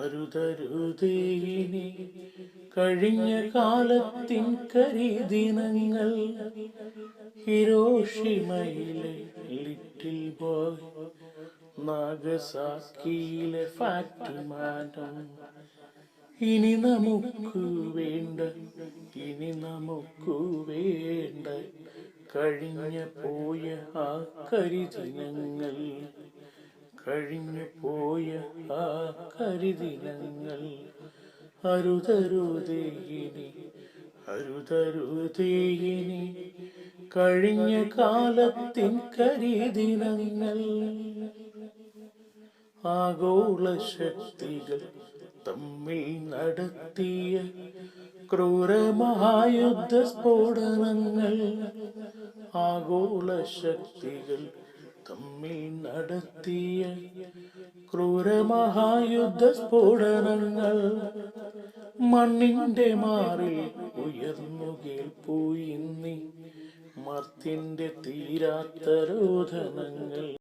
അരുതരുതേനി കഴിഞ്ഞ കാലത്തിൻ കരിദിനങ്ങൾ ഹിരോഷിമയിലെ little boy നാഗസാക്കിയിലെ ഫാറ്റിമാനം. ഇനി നമുക്ക് വേണ്ട ഇനി നമുക്ക് വേണ്ട കഴിഞ്ഞ പോയ ആ കരിദിനങ്ങൾ. കഴിഞ്ഞു പോയ ആ കരിദിനങ്ങൾ അരുതരുതേയിനി അരുതരുതേയിനി കഴിഞ്ഞ കാലത്തിൻ കരിദിനങ്ങൾ ആഗോള ശക്തികൾ തമ്മിൽ നടത്തിയ ക്രൂരമഹായുദ്ധ സ്ഫോടനങ്ങൾ ആഗോള ശക്തികൾ നടത്തിയ ക്രൂരമഹായുദ്ധ സ്ഫോടനങ്ങൾ മണ്ണിന്റെ മാറിൽ ഉയർന്നു കേൾപ്പോയി മർത്തിന്റെ തീരാത്ത രോധനങ്ങൾ